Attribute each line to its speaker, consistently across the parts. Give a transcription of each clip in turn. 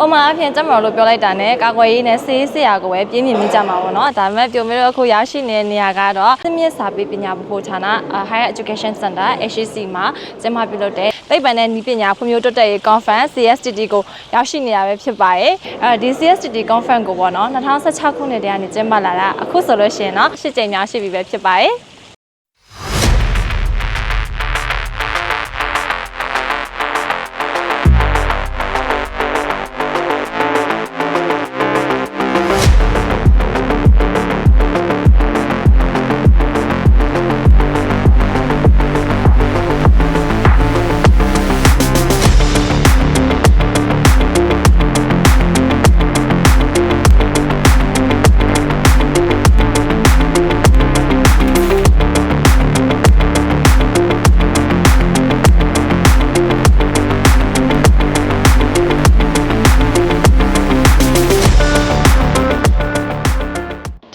Speaker 1: ပုံမှန်အဖြစ်တက်မတော်လို့ပြောလိုက်တာနဲ့ကာကွယ်ရေးနဲ့ဆေးဆရာကိုပဲပြင်းပြင်းမိကြမှာပေါ့နော်ဒါပေမဲ့ပြောမျိုးတော့အခုရရှိနေတဲ့နေရာကတော့သမြင့်စာပေပညာဗဟိုဌာန Higher Education Center HEC မှာကျင်းပပြုလုပ်တဲ့သိပ္ပံနဲ့နည်းပညာဖွံ့ဖြိုးတိုးတက်ရေး Conference CSTT ကိုရောက်ရှိနေတာပဲဖြစ်ပါတယ်အဲဒီ CSTT Conference ကိုပေါ့နော်2016ခုနှစ်တည်းကနေကျင်းပလာတာအခုဆိုလို့ရှိရင်တော့၈ကြိမ်များရှိပြီပဲဖြစ်ပါတယ်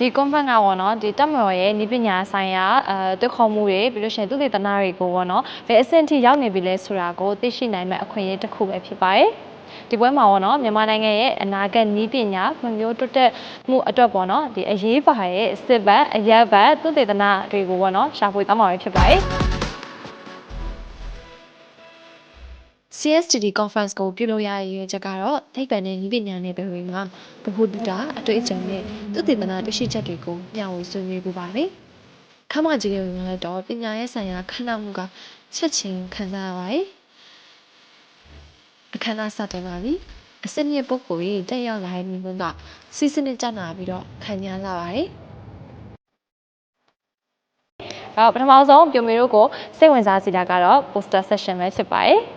Speaker 1: ဒီ conference ကပေါ့နော်ဒီတက်မတော်ရဲ့ဤပညာဆိုင်ရာအဲတွေ့ခေါ်မှုတွေပြီးလို့ရှိရင်သူတေသနာတွေကိုပေါ့နော်ဘယ်အဆင့်ထိရောက်နေပြီလဲဆိုတာကိုသိရှိနိုင်မယ့်အခွင့်အရေးတစ်ခုပဲဖြစ်ပါတယ်ဒီပွဲမှာပေါ့နော်မြန်မာနိုင်ငံရဲ့အနာဂတ်ဤပညာဖွံ့ဖြိုးတိုးတက်မှုအတွက်ပေါ့နော်ဒီအရေးပါရဲ့စစ်ဘက်အရက်ဘက်သူတေသနာတွေကိုပေါ့နော်ရှာဖွေသွားမှာပဲဖြစ်ပါတယ် CSTD conference ကိုပြုလုပ်ရတဲ့ရည်ရွယ်ချက်ကတော့သိပ္ပံနဲ့နည်းပညာနယ်ပယ်တွေမှာဗဟုသုတအတွေ့အကြုံနဲ့သူတေသနာတွေ့ရှိချက်တွေကိုမျှဝေဆွေးနွေးပူပါတယ်။ခမကြီးတွေဝင်လာတော့ပညာရေးဆိုင်ရာခဏမှုကချက်ချင်းခံစားရပါတယ်။အခမ်းအနားစတင်ပါပြီ။အစစ်မြစ်ပုဂ္ဂိုလ်ကြီးတက်ရောက်လာတဲ့မိဘကစီစနစ်ကျနာပြီးတော့ခံရလာပါတယ်။ အဲ့တော့ပထမဆုံးပြိုမေတို့ကိုစိတ်ဝင်စားစေတာကတော့ poster session ပဲဖြစ်ပါတယ်။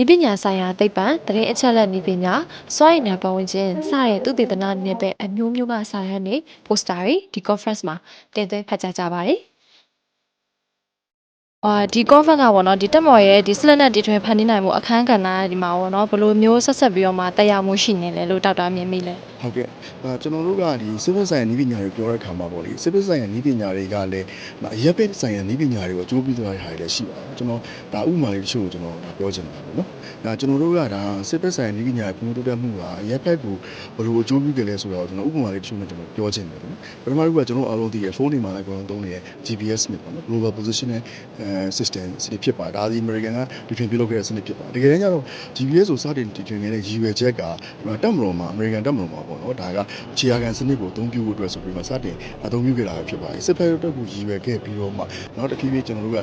Speaker 1: ဤပညာဆိုင်ရာသိပ္ပံတရင်အချက်လက်ဤပညာစွမ်းရည်နဲ့ပတ်ဝန်းကျင်စတဲ့သူတေသနာနယ်ပယ်အမျိုးမျိုးကစာရန်တွေပိုစတာတွေဒီ conference မှာတင်သွင်းဖတ်ကြားကြပါတယ်။ အာဒီ conference ကပေါ့နော်ဒီတက်မော်ရဲ့ဒီ slide နဲ့တီထွင်ဖန်တီးနိုင်မှုအခန်းကဏ္ဍဒီမှာပေါ့နော်ဘယ်လိုမျိုးဆက်ဆက်ပြီးတော့မှတက်ရောက်မှုရှိနေလဲလို့ဒေါက်တာမြင်မိလဲ
Speaker 2: ဟုတ်ကဲ့အဲကျွန်တော်တို့ကဒီ civil science နည်းပညာတွေပြောတဲ့ခါမှာပေါ့လေ civil science နည်းပညာတွေကလည်းအရပ်ဘက် science နည်းပညာတွေကိုအကျိုးပြုသွားတဲ့ဟာတွေလည်းရှိပါတယ်ကျွန်တော်ဒါဥပမာလေးတချို့ကိုကျွန်တော်ပြောချင်ပါတယ်နော်ဒါကျွန်တော်တို့ကဒါ civil science နည်းပညာပုံတိုးတက်မှုကအရပ်ဘက်ကိုဘယ်လိုအကျိုးပြုကြလဲဆိုတော့ကျွန်တော်ဥပမာလေးတချို့နဲ့ကျွန်တော်ပြောချင်တယ်နော်ပထမတစ်ခုကကျွန်တော်အားလုံးသိရဖုန်းတွေမှာလည်းအကုန်လုံးသုံးနေတဲ့ GPS စနစ်ပေါ့နော် global positioning system စနစ်ဖြစ်ပါတယ်ဒါဒီ American ကဒီထွင်ပြုလုပ်ခဲ့တဲ့စနစ်ဖြစ်ပါတယ်တကယ်တမ်းကျတော့ GPS ကိုစတင်တည်ထွင်ခဲ့တဲ့ရည်ရွယ်ချက်ကတက်မတော်မှာ American တက်မတော်မှာပေါ့နော်ဒါကခြေရာခံစနစ်ကိုအသုံးပြုဖို့အတွက်ဆိုပြီးမှစတင်အသုံးပြုခဲ့တာပဲဖြစ်ပါတယ်စစ်ဖက်တက်ကိုရည်ရွယ်ခဲ့ပြီးတော့မှနောက်တစ်ဖြည်းဖြည်းကျွန်တော်တို့က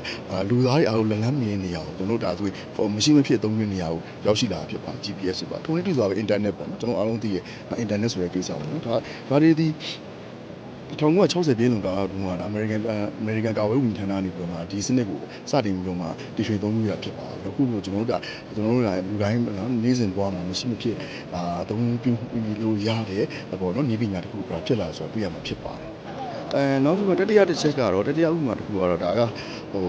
Speaker 2: လူသားတွေအားလုံးလက်လန်းမြင်နေရအောင်ကျွန်တော်တို့ဒါဆိုမရှိမဖြစ်အသုံးပြုနေရအောင်ရောက်ရှိလာတာဖြစ်ပါတယ် GPS ဆိုပါထုံးလေးတူစွာပဲ internet ပေါ့နော်ကျွန်တော်အားလုံးသိရ internet ဆိုတဲ့ကိစ္စပေါ့နော်ဒါဒါတွေဒီ 1960ပြည့်လွန်ကာလတုန်းကအမေရိကန်အမေရိကန်ကာဝေးဝန်ကြီးဌာနနေပြီးတော့မှဒီစနစ်ကိုစတင်ပြီးတော့မှတည်ထွင်သုံးပြုရဖြစ်ပါတယ်အခုလိုကျွန်တော်တို့ကကျွန်တော်တို့ကလူတိုင်းနော်နေ့စဉ်ဘဝမှာမရှိမဖြစ်အာအသုံးပြုလို့ရတဲ့ပေါ့နော်ဤပညာတစ်ခုကဖြစ်လာဆိုတော့တွေ့ရမှာဖြစ်ပါတယ် အဲနောက်တစ်ခုကတတိယတစ်ချက်ကတော့တတိယဥပမာတစ်ခုကတော့ဒါကဟို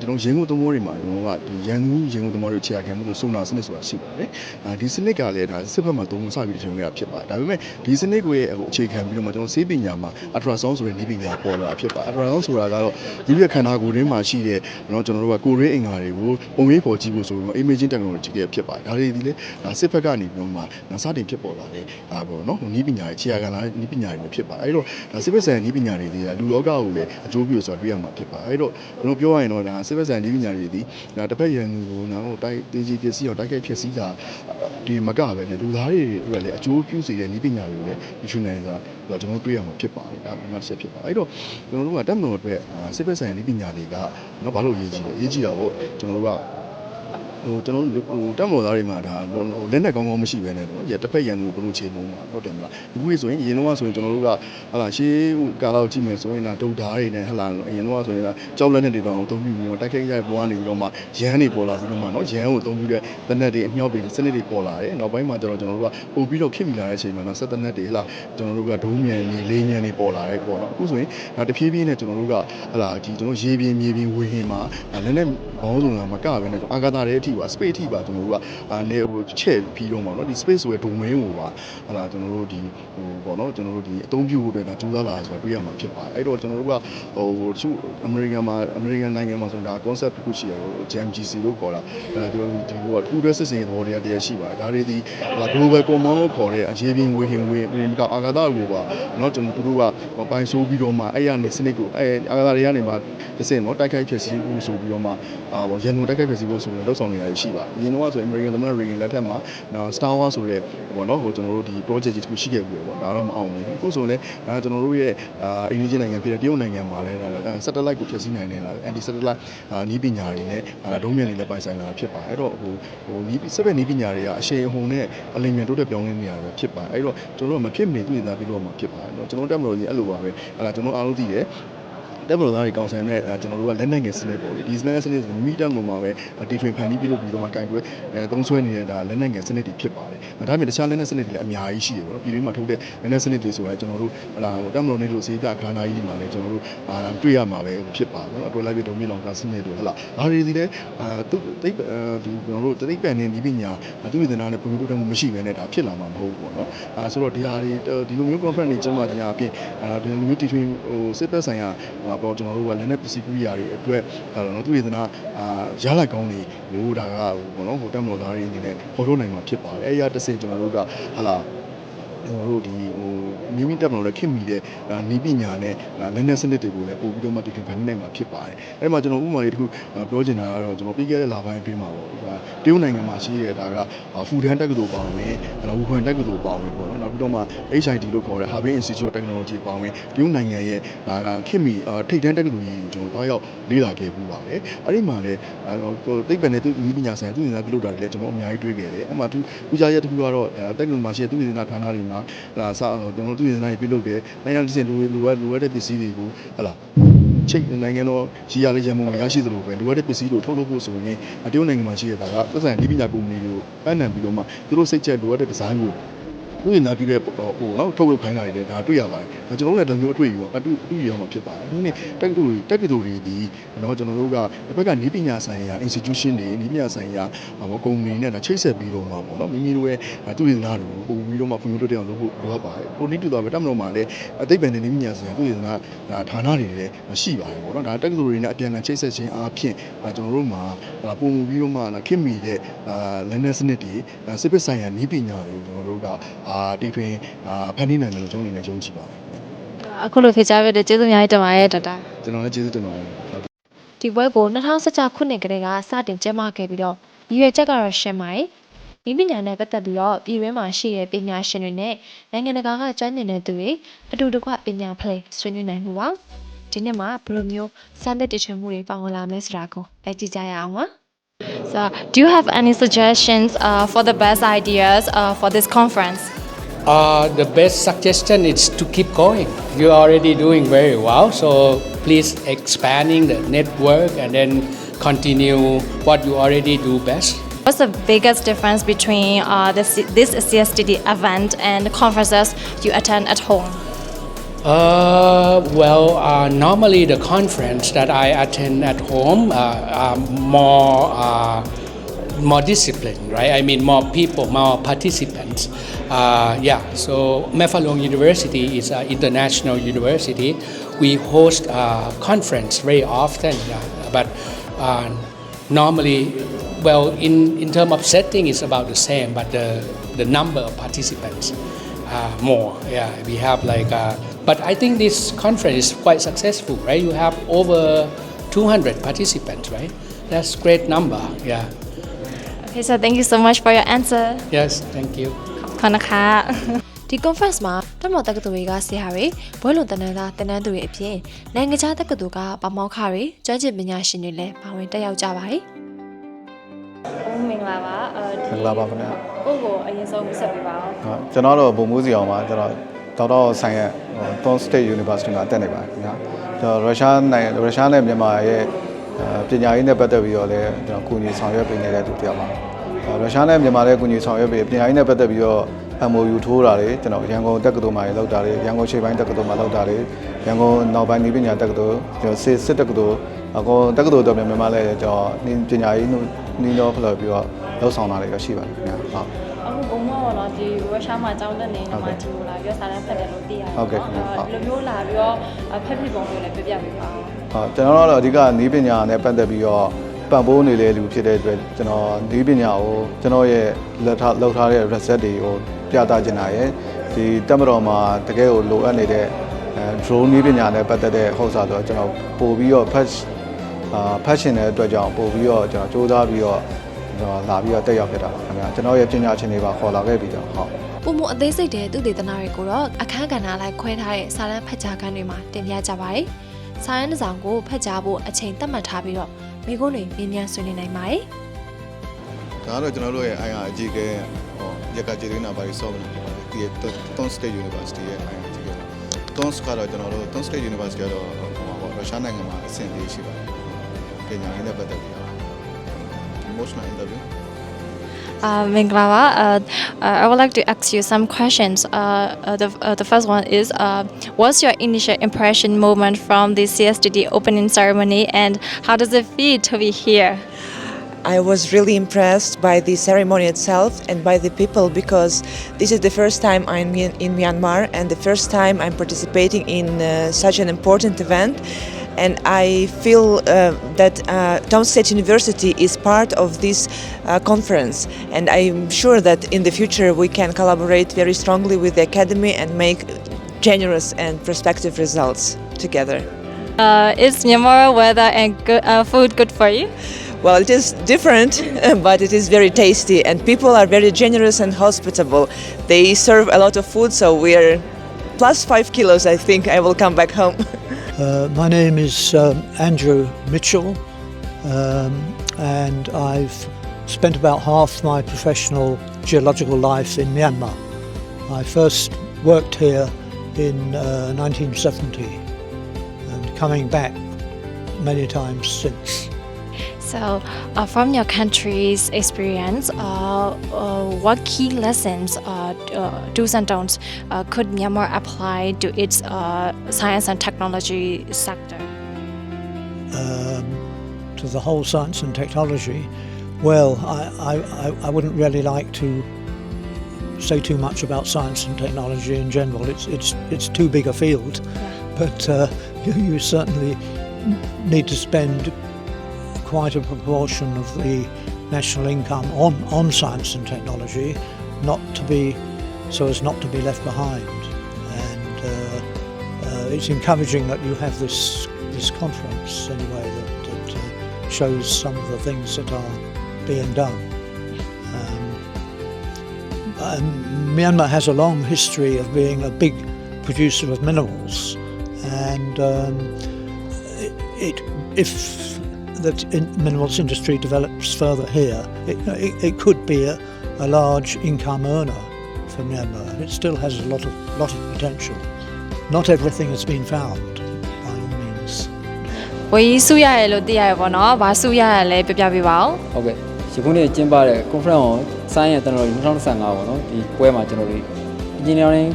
Speaker 2: ကျွန်တော်ရင်းကုန်သမိုးတွေမှာကျွန်တော်ကဒီရန်ကုန်ရင်းကုန်သမိုးတွေခြေရာခံမှုလို့စုံနာစနစ်ဆိုတာရှိပါတယ်။အာဒီစနစ်ကလည်းဒါစစ်ဘက်မှာသုံးစပြီးတည်ထွင်ခဲ့တာဖြစ်ပါတယ်။ဒါပေမဲ့ဒီစနစ်ကိုရဲ့ဟိုအခြေခံပြီးတော့မှကျွန်တော်ဆေးပညာမှာ ultrasound ဆိုတဲ့နည်းပညာပေါ်လာတာဖြစ်ပါတယ်။ ultrasound ဆိုတာကတော့ဒီပြခန္ဓာကိုယ်ရင်းမှာရှိတဲ့နော်ကျွန်တော်တို့ကကိုယ်ရင်းအင်္ဂါတွေကိုပုံရိပ်ပေါ်ကြည့်ဖို့ဆိုပြီးတော့ imaging technology တွေဖြစ်ပါတယ်။ဒါတွေဒီလေဒါစစ်ဘက်ကနေပြီးတော့မှစတင်ဖြစ်ပေါ်လာတဲ့ဒါပေါ့နော်နည်းပညာရဲ့ခြေရာခံလာနည်းပညာတွေဖြစ်ပါတယ်။အဲ့တော့ဒါစစ်ဘက်ဆိုင်ရာနည်းပညာတွေဒီကလူလောကကိုလည်းအကျိုးပြုဆိုတာတွေ့ရမှာဖြစ်ပါတယ်။အဲ့တော့ကျွန်တော်ပြောရရင်တော့ဒါစစ်ဘက်ဆိုင်ရာနည်းပညာတွေဒီဒါတစ်ဖက်ရန်သူကိုနော်တိုက်တေးကြီးပစ္စည်းအောင်တိုက်ခိုက်ဖြစ်စည်းတာဒီမကပဲねလူသားတွေအတွက်လည်းအကျိုးပြုစေတဲ့နည်းပညာတွေကိုလည်းဒီချွန်နိုင်ဆိုတာကျွန်တော်တို့တွေ့ရမှာဖြစ်ပါတယ်ဒါမှတစ်ချက်ဖြစ်ပါတယ်အဲ့တော့ကျွန်တော်တို့ကတက်မတော်အတွက်စစ်ဘက်ဆိုင်ရာနည်းပညာတွေကနော်ဘာလို့အရေးကြီးလဲအရေးကြီးတာပေါ့ကျွန်တော်တို့က ဟိုကျွန်တော်တို့ဟိုတက်မော်သားတွေမှာဒါလက်နဲ့ကောင်းကောင်းမရှိပဲနဲ့တော့တစ်ဖက်ရန်သူဘလို့ချေမုံမှာဟုတ်တယ်မလားဒီခုဆိုရင်အရင်တော့ဆိုရင်ကျွန်တော်တို့ကဟာလာရှေးကာလာကိုကြည့်မယ်ဆိုရင်ဒါဒုတ်ဓာတွေနဲ့ဟာလာအရင်တော့ဆိုရင်ဒါကြောက်လက်နဲ့တွေတော့အသုံးပြုပြီးတော့တိုက်ခိုက်ကြတဲ့ပေါ်ကနေပြီးတော့မှရန်တွေပေါ်လာပြီးတော့မှနော်ရန်ကိုအသုံးပြုတဲ့တနက်တွေအမြောက်တွေစနစ်တွေပေါ်လာတယ်နောက်ပိုင်းမှာကျွန်တော်ကျွန်တော်တို့ကပို့ပြီးတော့ဖြစ်မိလာတဲ့အချိန်မှာနော်ဆက်တနက်တွေဟာလာကျွန်တော်တို့ကဒုံးမြန်နေလေးညံနေပေါ်လာတယ်ပေါ့နော်အခုဆိုရင်ဒါတဖြည်းဖြည်းနဲ့ကျွန်တော်တို့ကဟာလာဒီကျွန်တော်ရေပြင်မြေပြင်ဝေဟင်မှာလက်နဲ့ဘောင်းစုံလာမကပဲနဲ့အာဂါတာတွေအထိပါ space ထိပါကျွန်တော်တို့ကအာနေဟိုချဲ့ပြီးတော့မှာเนาะဒီ space ဆိုတဲ့ domain ကိုပါဟလာကျွန်တော်တို့ဒီဟိုပေါ့နော်ကျွန်တော်တို့ဒီအသုံးပြုဖို့အတွက်ဒါကြိုးစားလာဆိုတော့တွေ့ရမှာဖြစ်ပါတယ်အဲ့တော့ကျွန်တော်တို့ကဟိုသူ American မှာ American နိုင်ငံမှာဆိုတာ concept တစ်ခုရှိတယ်ဟို JMGC လို့ခေါ်တာအဲဒီဒီဟိုကပူရဲစစ်စင်သဘောတရားတရားရှိပါတယ်ဒါတွေဒီဟလာ global command လို့ခေါ်တဲ့အရေးပြင်းဝေဟင်ဝေဒီကအာဂါဒကိုပါเนาะကျွန်တော်တို့ကပိုင်ဆိုးပြီးတော့မှအဲ့ရနေစနစ်ကိုအဲအာဂါဒတွေကနေမှတစ်စင်เนาะတိုက်ခိုက်ဖြစ်စီဖို့ဆိုပြီးတော့မှအာပေါ့ရန်ကုန်တိုက်ခိုက်ဖြစ်စီဖို့ဆိုပြီးတော့ဆောင်နေတာ တွေရှိပါတယ်။အရင်တော့ဆိုအမေရိကန်သမ္မတ Reagan လက်ထက်မှာ Star Wars ဆိုတဲ့ပေါ့နော်ဟိုကျွန်တော်တို့ဒီ project ကြီးတစ်ခုရှိခဲ့ဘူးပေါ့။ဒါတော့မအောင်ဘူး။ခုဆိုလည်းဒါကျွန်တော်တို့ရဲ့အာအိန္ဒိယနိုင်ငံပြည်တဲ့တရုတ်နိုင်ငံမှာလည်းဒါ satellite ကိုဖျက်ဆီးနိုင်တယ်လား anti satellite နည်းပညာတွေနဲ့ဒုံးမြန်တွေလည်းပိုင်ဆိုင်လာဖြစ်ပါတယ်။အဲ့တော့ဟိုဟိုနည်းစက်ပဲနည်းပညာတွေကအရှိန်အဟုန်နဲ့အလင်းမြန်တိုးတက်ပြောင်းလဲနေတာပဲဖြစ်ပါတယ်။အဲ့တော့ကျွန်တော်တို့မဖြစ်မနေတွေ့နေတာပြီးတော့မှဖြစ်ပါတယ်။ကျွန်တော်တို့တက်မလို့ဒီအဲ့လိုပါပဲ။အဲ့ဒါကျွန်တော်အားလုံးသိတယ် တက်မလို့သားတွေကောင်းဆိုင်တဲ့အဲကျွန်တော်တို့ကလက်နက်ငယ်စနစ်ပေါ့လေဒီစနစ်စနစ်ဆိုမိတက်မှာပဲတီထွင်ဖန်ပြီးပြီးလို့ပြီးတော့မှကင်တွဲအဲသုံးဆွဲနေတဲ့ဒါလက်နက်ငယ်စနစ်တွေဖြစ်ပါတယ်ဒါပေမဲ့တခြားလက်နက်စနစ်တွေလည်းအများကြီးရှိတယ်ပေါ့နော်ပြည်တွင်းမှာထုတ်တဲ့လက်နက်စနစ်တွေဆိုရင်ကျွန်တော်တို့ဟလာဟိုတက်မလို့နေလို့စေးပြခါနာကြီးတွေမှာလည်းကျွန်တော်တို့အာတွေ့ရမှာပဲဖြစ်ပါဘူးအတွဲလိုက်ပြီးဒုံမီလောင်ကစနစ်တွေဟလာဒါတွေဒီလည်းအာသူတိတ်ဒီကျွန်တော်တို့တိတ်ပန်နေဒီပညာသူဝေဒနာနဲ့ပုံထုတ်တယ်မှုမရှိဘဲနဲ့ဒါဖြစ်လာမှာမဟုတ်ဘူးပေါ့နော်အာဆိုတော့ဒီဟာတွေဒီလိုမျိုး conference တွေကျင်းပကြအပြင်အာဒီလိုမျိုးတီထွင်ဟိုစစ်သက်ဆိုင်ရာဟိုပေါ့ကျွန်တော်တို့ကလက်နက်ပစ္စည်းကိရိယာတွေအတွက်အဲ့တော့သူဝေဒနာအာရလိုက်ကောင်းနေလို့ဒါကဟိုပေါ့နော်ဟိုတက်မလို့သားတွေအနေနဲ့ပေါ်ထုတ်နိုင်မှာဖြစ်ပါတယ်အဲ့ရတစ်စင်ကျွန်တော်တို့ကဟလာ ကျွန်တော်တို့ဒီဟိုမိမိတက်မလို့လည်းခင်မိတဲ့အာနီးပညာနဲ့အာလက်နက်စနစ်တွေကိုလည်းပို့ပြီးတော့မှဒီကနေ့နိုင်မှာဖြစ်ပါတယ်။အဲ့ဒီမှာကျွန်တော်ဥပမာလေးတစ်ခုအာပြောချင်တာကတော့ကျွန်တော်ပြီးခဲ့တဲ့လပိုင်းအတွင်းမှာပေါ့ဒီကတရုတ်နိုင်ငံမှာရှိတဲ့ဒါကဖူဒန်တက္ကသိုလ်ပါဝင်၊ဝူခွန်တက္ကသိုလ်ပါဝင်ပေါ့နော်။နောက်ပြီးတော့မှ HID လို့ခေါ်တဲ့ Harbin Institute of Technology ပါဝင်တရုတ်နိုင်ငံရဲ့ဒါကခင်မိအာထိပ်တန်းတက္ကသိုလ်ကြီးကိုကျွန်တော်တွားရောက်လေ့လာခဲ့ပူပါတယ်။အဲ့ဒီမှာလည်းအာဟိုသိပ္ပံနဲ့သူမိပညာဆိုင်ရာသူဉာဏ်ပြုလုပ်တာတွေလည်းကျွန်တော်အများကြီးတွေ့ခဲ့တယ်။အဲ့မှာသူဦးစားရက်တစ်ခုကတော့အဲတက္ကသိုလ်မှာရှိတဲ့သူဉာဏ်ဌာနတွေမှာဒါစကျွန်တော်တို့သူဉာဏ်တွေပြုလုပ်တယ်။နိုင်ငံတစ်စင်လူလူဝဲလူဝဲတဲ့ပစ္စည်းတွေကိုဟလာချိတ်နိုင်ငံတော်ရှိရလေးရမို့ရရှိသလိုပဲလူဝဲတဲ့ပစ္စည်းတွေထုတ်လုပ်ဖို့ဆိုရင်အတရုတ်နိုင်ငံမှာရှိရတာကသက်ဆိုင်ဒီပညာကုမ္ပဏီတွေကိုပန်းနံပြီးတော့မှသူတို့စိတ်ချက်လူဝဲတဲ့ဒီဇိုင်းကို သူဉာဏ်ပြုတဲ့ဟိုနော်ထုတ်လုပ်ခိုင်းတာတွေလည်းဒါတွေ့ရပါတယ်။ဒါကျွန်တော်တို့လည်းဒီမျိုးအတွေ့အကြုံအတူအတူရအောင်ဖြစ်ပါတယ်။ဒီနေ့တက္ကသိုလ်တက္ကသိုလ်တွေဒီနော်ကျွန်တော်တို့ကတစ်ဖက်ကနီးပညာဆိုင်ရာ institution တွေနီးပညာဆိုင်ရာဟိုကုမ္ပဏီနဲ့ဒါချိတ်ဆက်ပြီးတော့မှာပေါ့နော်မိမိတို့ရဲ့သူ့ရည်နာတွေကိုပုံပြီးတော့မှဖွံ့ဖြိုးတိုးတက်အောင်လုပ်ဖို့လိုအပ်ပါတယ်။ဟိုနီးတူတော့ပဲတက်မလို့မှာလည်းအသိပ္ပံနဲ့နီးပညာဆိုင်ရာသူ့ရည်နာဒါဌာနတွေလည်းရှိပါတယ်ပေါ့နော်။ဒါတက္ကသိုလ်တွေနဲ့အပြန်အလှန်ချိတ်ဆက်ခြင်းအားဖြင့်ဒါကျွန်တော်တို့မှာဒါပုံပြီးတော့မှခင်မီတဲ့အာလက်နက်စနစ်တွေစစ်ပစ်ဆိုင်ရာနီးပညာတွေကိုကျွန်တော်တို့ကအာတီထွင်အာဖန်တီးနိုင်တယ်လို့ကျွန်တော်အနေနဲ့ယုံကြည်ပါတယ်
Speaker 1: အခုလိုဖြေချပေးတဲ့ကျေးဇူးအများကြီးတင်ပါတယ်ဒေါက်တာ။
Speaker 2: ကျွန်တော်လည်းကျေးဇူးတင်ပါတယ်။
Speaker 1: ဒီပွဲကို2016ခုနှစ်ကတည်းကစတင်ကျင်းပခဲ့ပြီးတော့ရည်ရွယ်ချက်ကတော့ရှင်းပါတယ်။ဒီပညာနဲ့ပတ်သက်ပြီးတော့ပြည်တွင်းမှာရှိတဲ့ပညာရှင်တွေနဲ့နိုင်ငံတကာကကျွမ်းကျင်တဲ့သူတွေအတူတကွပညာဖလှယ်ဆွေးနွေးနိုင်မှုပါ။ဒီနှစ်မှာဘယ်လိုမျိုးစမ်းသစ်တည်ထွင်မှုတွေပါဝင်လာမလဲဆိုတာကိုလည်းကြည့်ကြရအောင်ပါ။ So, do you have any suggestions uh, for the best ideas uh, for this conference?
Speaker 3: Uh, the best suggestion is to keep going. You're already doing very well, so please expanding the network and then continue what you already do best.
Speaker 1: What's the biggest difference between uh, this, this CSTD event and the conferences you attend at home?
Speaker 3: Uh, well, uh, normally the conference that I attend at home uh, are more uh, more disciplined, right? I mean, more people, more participants. Uh, yeah. So Mephalong University is an international university. We host a conference very often, yeah. but uh, normally, well, in in terms of setting, it's about the same, but the the number of participants uh, more. Yeah, we have like, uh, but I think this conference is quite successful, right? You have over 200 participants, right? That's great number. Yeah.
Speaker 1: Okay, so thank you so much for your answer.
Speaker 3: Yes. Thank you.
Speaker 1: ခဏခါဒီ conference မှာတက်မော်တက္ကသိုလ်တွေကဆရာတွေဘွဲလွန်တန်းတန်းသားတင်နန်းသူတွေအပြင်နိုင်ငံခြားတက္ကသိုလ်ကပမောက္ခတွေကျွမ်းကျင်ပညာရှင်တွေလည်းပါဝင်တက်ရောက်ကြပါတယ်။ဟုတ်မင်္ဂလာပါ။အဲဒီ
Speaker 4: မင်္ဂလာပါခင်ဗျာ
Speaker 1: ကိုကိုအရင်ဆုံးဆက်ပေးပါဦး
Speaker 4: ဟုတ်ကျွန်တော်တော့ဘုံမိုးစီအောင်ပါကျွန်တော် ဒေါက်တာဆိုင်ရဲ့ Ton State University မှာတက်နေပါတယ်ခင်ဗျာကျွန်တော်ရုရှားနိုင်ငံရုရှားနဲ့မြန်မာရဲ့အဲပညာရေးနဲ့ပတ်သက်ပြီးတော့လည်းကျွန်တော်ကူညီဆောင်ရွက်ပေးနေတဲ့သူတစ်ယောက်ပါရုရှားနဲ့မြန်မာနဲ့ကူညီဆောင်ရွက်ပြီးပညာရေးနဲ့ပတ်သက်ပြီးတော့ MOU ထိုးတာတွေကျွန်တော်ရန်ကုန်တက္ကသိုလ်မှာလောက်တာတွေရန်ကုန်ရှေ့ပိုင်းတက္ကသိုလ်မှာလောက်တာတွေရန်ကုန်နောက်ပိုင်းနည်းပညာတက္ကသိုလ်ကျွန်တော်စစ်စစ်တက္ကသိုလ်အကောတက္ကသိုလ်တော်များများလည်းကျွန်တော်ပညာရေးနှီးတော့ဖလို့ပြီးတော့လောက်ဆောင်တာတွေတော့ရှိပါတယ်ခင်ဗျာဟုတ်
Speaker 1: အခုဘုံမောပေါ့နော်ဒီရုရှားမှာကျောင်းတက်နေနေမှာဒီလိုလာပြီးတော့စာတမ်းဖတ်တယ်လို့သိရတယ်
Speaker 4: ဟုတ်ကဲ့ခင်ဗျာဟုတ်
Speaker 1: ဒီလိုမျိုးလာပြီးတော့ဖက်ဖြစ်ပုံမျိုးလည်းပြပြပေးပါဦး
Speaker 4: ဟုတ်ကျွန်တော်တို့ကတော့အဓိကနီးပညာနဲ့ပတ်သက်ပြီးတော့ပံ့ပိုးနေတဲ့လူဖြစ်တဲ့အတွက်ကျွန်တော်နီးပညာကိုကျွန်တော်ရဲ့လက်ထားလောက်ထားတဲ့ reset တွေကိုပြသချင်တာရယ်ဒီတက်မတော်မှာတကယ်ကိုလိုအပ်နေတဲ့အဲ drone နီးပညာနဲ့ပတ်သက်တဲ့ဟုတ်စားဆိုတော့ကျွန်တော်ပို့ပြီးတော့ patch အာ patch ရှင်တဲ့အတွက်ကြောင့်ပို့ပြီးတော့ကျွန်တော်စူးစမ်းပြီးတော့ ကျွန်တော်လာပြီးတော့တက်ရောက်ဖြစ်တာပါခင်ဗျာကျွန်တော်ရဲ့ပညာရှင်တွေပါခေါ်လာခဲ့ပြီးတော့ဟုတ်
Speaker 5: ပုံမအသေးစိတ်တဲ့သူတေသနာတွေကိုတော့အခန်းကဏ္ဍလိုက်ခွဲထားတဲ့စာတမ်းဖတ်ကြားခန်းတွေမှာတင်ပြကြပါတယ်။စာရန်တစ်စောင်ကိုဖတ်ကြားဖို့အချိန်သတ်မှတ်ထားပြီးတော့မိကုန်းတွေမြင်မြန်ဆွေးနွေးနိုင်ပါတယ်။
Speaker 4: ဒါကတော့ကျွန်တော်တို့ရဲ့ IR အကြီးကဲဟောရက်ကကျေရင်းနာဘာရီဆော့ဘနာဒီတွန်စတေး University ရဲ့ IR အကြီးကဲတွန်စကတော့ကျွန်တော်တို့တွန်စတေး University ကတော့ဟိုဟောရုရှားနိုင်ငံမှာအဆင့်လေးရှိပါတယ်ပညာရေးနဲ့ပတ်သက်ပြီးတော့ emotional interview
Speaker 1: Uh, Minglava, uh, uh, I would like to ask you some questions. Uh, uh, the, uh, the first one is uh, What's your initial impression moment from the CSDD opening ceremony and how does it feel to be here?
Speaker 6: I was really impressed by the ceremony itself and by the people because this is the first time I'm in, in Myanmar and the first time I'm participating in uh, such an important event. And I feel uh, that uh, Town State University is part of this uh, conference. And I'm sure that in the future we can collaborate very strongly with the Academy and make generous and prospective results together.
Speaker 1: Uh, is Myanmar weather and good, uh, food good for you?
Speaker 6: Well, it is different, but it is very tasty, and people are very generous and hospitable. They serve a lot of food, so we are plus five kilos. I think I will come back home.
Speaker 7: Uh, my name is um, Andrew Mitchell, um, and I've spent about half my professional geological life in Myanmar. I first worked here in uh, 1970 and coming back many times since.
Speaker 1: So, uh, from your country's experience, uh, uh, what key lessons, uh, uh, do's and don'ts, uh, could Myanmar apply to its uh, science and technology sector?
Speaker 7: um, to the whole science and technology, well, I, I, I- I wouldn't really like to say too much about science and technology in general. It's, it's, it's too big a field, but uh, you, you certainly need to spend quite a proportion of the national income on, on science and technology, not to be so as not to be left behind. And uh, uh, it's encouraging that you have this this conference anyway that, that uh, shows some of the things that are being done. Um, Myanmar has a long history of being a big producer of minerals, and um, it, it if the in minerals industry develops further here, it, it, it could be a, a large income earner for Myanmar. It still has a lot of lot of potential. Not everything has been found, by all means.
Speaker 1: ဝေးစုရရလို့သိရရပေါ့နော်။ဘာစုရရလဲပြပြပေးပါဦး
Speaker 8: ဟုတ်ကဲ့ဒီခုနေ့ကျင်းပတဲ့ conference ကိုဆိုင်းရကျွန်တော်တို့2025ပေါ့နော်ဒီပွဲမှာကျွန်တော်တို့ engineering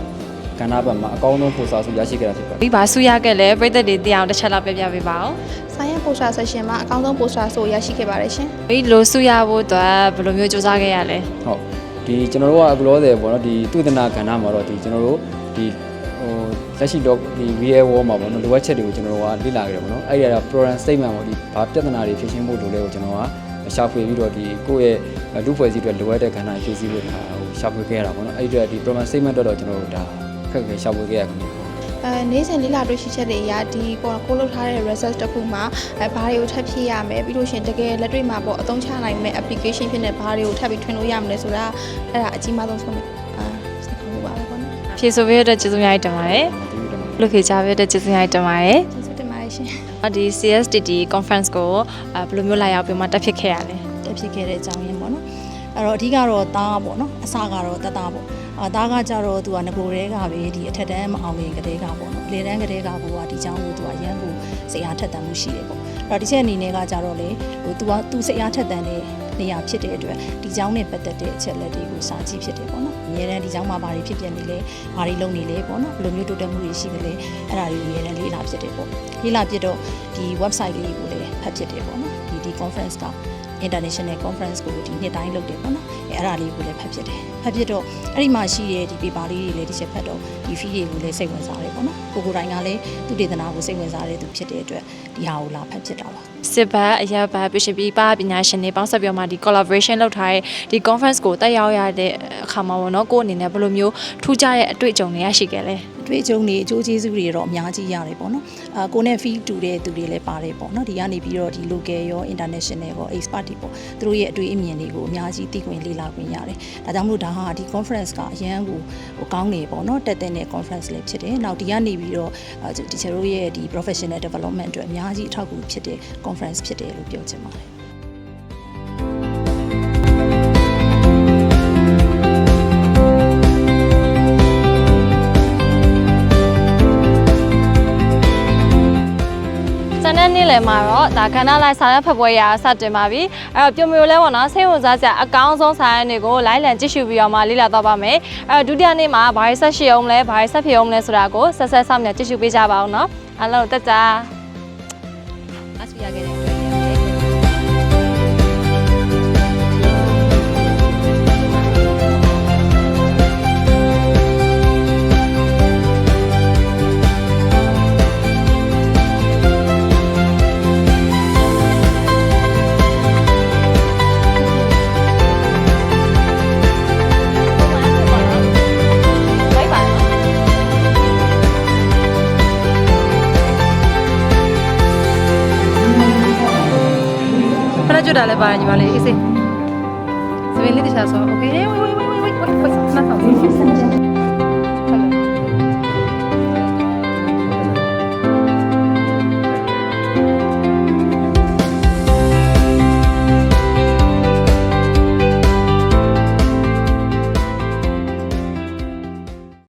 Speaker 8: ကဏ္ဍဘက်မှာအကောင်းဆုံးပို့စာစုရရှိခဲ့တာဖြစ်ပါတယ်။
Speaker 1: ဒီဘာစုရခဲ့လဲပြည်သက်တွေသိအောင်တစ်ချက်လောက်ပြပြပေးပါဦး
Speaker 9: ဆိုင်းရပိုစတာဆက်ရှင်မှာအကောင်းဆုံးပိုစတာဆိုရရှိခဲ့ပါတယ်ရှင်။
Speaker 1: ဒီလိုစုရဖို့အတွက်ဘယ်လိုမျိုးစူးစမ်းခဲ့ရလဲ
Speaker 8: ဟုတ်ဒီကျွန်တော်တို့ကအခုလောဆယ်ပေါ့နော်ဒီသူတနာကဏ္ဍမှာတော့ဒီကျွန်တော်တို့ဒီဟိုလက်ရှိတော့ဒီ real world မှာပေါ့နော်လိုအပ်ချက်တွေကိုကျွန်တော်တို့ကလေ့လာကြတယ်ပေါ့နော်အဲ့ဒီက program statement ပေါ့ဒီဘာပြဿနာတွေဖြေရှင်းဖို့လိုလဲကိုကျွန်တော်ကရှာဖွေပြီးတော့ဒီကိုယ့်ရဲ့လူဖွဲ့စည်းအတွက်လိုအပ်တဲ့ကဏ္ဍဖြည့်ဆည်းဖို့ဒါဟိုရှာဖွေခဲ့ရတာပေါ့နော်အဲ့ဒီအတွက်ဒီ program statement တော့တော့ကျွန်တော်တို့ဒါ ခက်ခဲရှာဖွေခဲ့ရခင်ဗျာ။
Speaker 9: အဲနေ့စဉ်လေးလာတွေ့ရှိချက်တွေအရဒီပေါ်ကိုလုပ်ထားတဲ့ result တစ်ခုမှာအဲဘာတွေကိုထပ်ဖြည့်ရမယ်ပြီးလို့ရှရင်တကယ်လက်တွေ့မှာပေါ့အသုံးချနိုင်မဲ့ application ဖြစ်နေဘာတွေကိုထပ်ပြီးထွင်လို့ရမလဲဆိုတာအဲ့ဒါအကြီးမားဆုံးဆုံးအာစိတ်ခေါ်မှုပါပဲပေါ့နော်။
Speaker 1: ဖြေဆိုပေးရတဲ့ကျေးဇူးများတင်ပါတယ်
Speaker 8: ဒီလိုတော့။
Speaker 1: လူခေချပေးတဲ့ကျေးဇူးများတင်ပါတယ်
Speaker 9: ကျေးဇူးတင်ပါတယ်ရှင်။
Speaker 1: ဒီ CSDD conference ကိုအဲဘယ်လိုမျိုးလာရောက်ပြီးမှတက်ဖြစ်ခဲ့ရလဲ
Speaker 10: တက်ဖြစ်ခဲ့တဲ့အကြောင်းရင်းပေါ့နော်အဲ့တော့အဓိကတော့တားပေါ့နော်အစကတော့တတပေါ့ အာတားကကြတော့သူကငကိုတဲကပဲဒီအထက်တန်းမအောင်ရင်ကလေးကပေါ့နော်အလေတန်းကလေးကဘိုးကဒီเจ้าကိုသူကရန်ကိုစိတ်အားထက်သန်မှုရှိတယ်ပေါ့အဲ့တော့ဒီချက်အနေနဲ့ကကြတော့လေဟိုသူကသူစိတ်အားထက်သန်တယ် နေရာဖြစ်တဲ့အတွက်ဒီเจ้าနဲ့ပတ်သက်တဲ့အချက်လက်တွေကိုစာကြည့်ဖြစ်တယ်ပေါ့နော်အများတန်းဒီเจ้าမှာဘာတွေဖြစ်ပြနေလဲဘာတွေလုပ်နေလဲပေါ့နော်ဘယ်လိုမျိုးတိုးတက်မှုတွေရှိသလဲအဲ့ဒါတွေကိုအများတန်းလေ့လာဖြစ်တယ်ပေါ့လေ့လာဖြစ်တော့ဒီ website လေးကိုလည်းဖတ်ဖြစ်တယ်ပေါ့နော်ဒီဒီ conference က international conference ကိုဒီနှစ်တိုင်းလုပ်တယ်ပေါ့နော်အဲအဲ့ဒါလေးကိုလည်းဖတ်ဖြစ်တယ်ဖတ်ဖြစ်တော့အဲ့ဒီမှာရှိတဲ့ဒီ paper လေးတွေလည်းတစ်ချက်ဖတ်တော့ဒီ fee တွေကိုလည်းစိတ်ဝင်စားတယ်ပေါ့နော်ကိုကိုယ်တိုင်ကလည်းသူတေသနာကိုစိတ်ဝင်စားတဲ့သူဖြစ်တဲ့အတွက်ဒီဟာကိုလာဖတ်ဖြစ်တာပါ
Speaker 1: စစ်ဘတ်အရက်ဘတ်ပရှင်ပြီးပါပညာရှင်တွေပေါင်းဆက်ပြောမှဒီ collaboration လုပ်ထားတဲ့ဒီ conference ကိုတက်ရောက်ရတဲ့အခါမှာပေါ့နော်ကိုယ့်အနေနဲ့ဘယ်လိုမျိုးထူးခြားတဲ့အတွေ့အကြုံတွေရရှိခဲ့လဲ
Speaker 10: အတွေ့အကြုံတွေအကျိုးကျေးဇူးတွေတော့အများကြီးရတယ်ပေါ့နော်အာကိုနဲ့ fee တူတဲ့သူတွေလည်းပါတယ်ပေါ့နော်ဒီကနေပြီးတော့ဒီ local ရော international ရော expert တွေပေါ့သူတို့ရဲ့အတွေ့အမြင်တွေကိုအများကြီးသိခွင့်လေ့လာခွင့်ရတယ်ဒါကြောင့်မလို့ဒါဟာဒီ conference ကအရန်ကိုဟိုကောင်းနေပေါ့နော်တက်တဲ့နဲ့ conference လည်းဖြစ်တယ်နောက်ဒီကနေပြီးတော့အာဒီချေတို့ရဲ့ဒီ professional development အတွက်အများကြီးအထောက်အကူဖြစ်တဲ့ conference ဖြစ်တယ်လို့ပြောချင်ပါတယ်
Speaker 1: နေနေ့လယ်မှာတော့ဒါကဏ္ဍလိုက်စာရွက်ဖတ်ပွဲရာစတင်ပါပြီအဲ့တော့ပြုံမျိုးလဲပေါ့နော်စိတ်ဝင်စားစရာအကောင်းဆုံးစာရွက်တွေကိုလိုက်လံကြည့်ရှုပြီးတော့မှလေ့လာတော့ပါမယ်အဲ့တော့ဒုတိယနေ့မှာဘာတွေဆက်ရှိအောင်လဲဘာတွေဆက်ဖြစ်အောင်လဲဆိုတာကိုဆက်ဆက်ဆောင်မြကြည့်ရှုပေးကြပါအောင်နော်အားလုံးတက်ကြအစပြရခဲ့တဲ့အ ကျွတ်တာလည်းပါတယ်ညီမလေးအေးစေးစပင်းလေးတခြားဆိုโอเคဝေးဝေးဝေးဝေးဝေးဝေးနှာဆောင်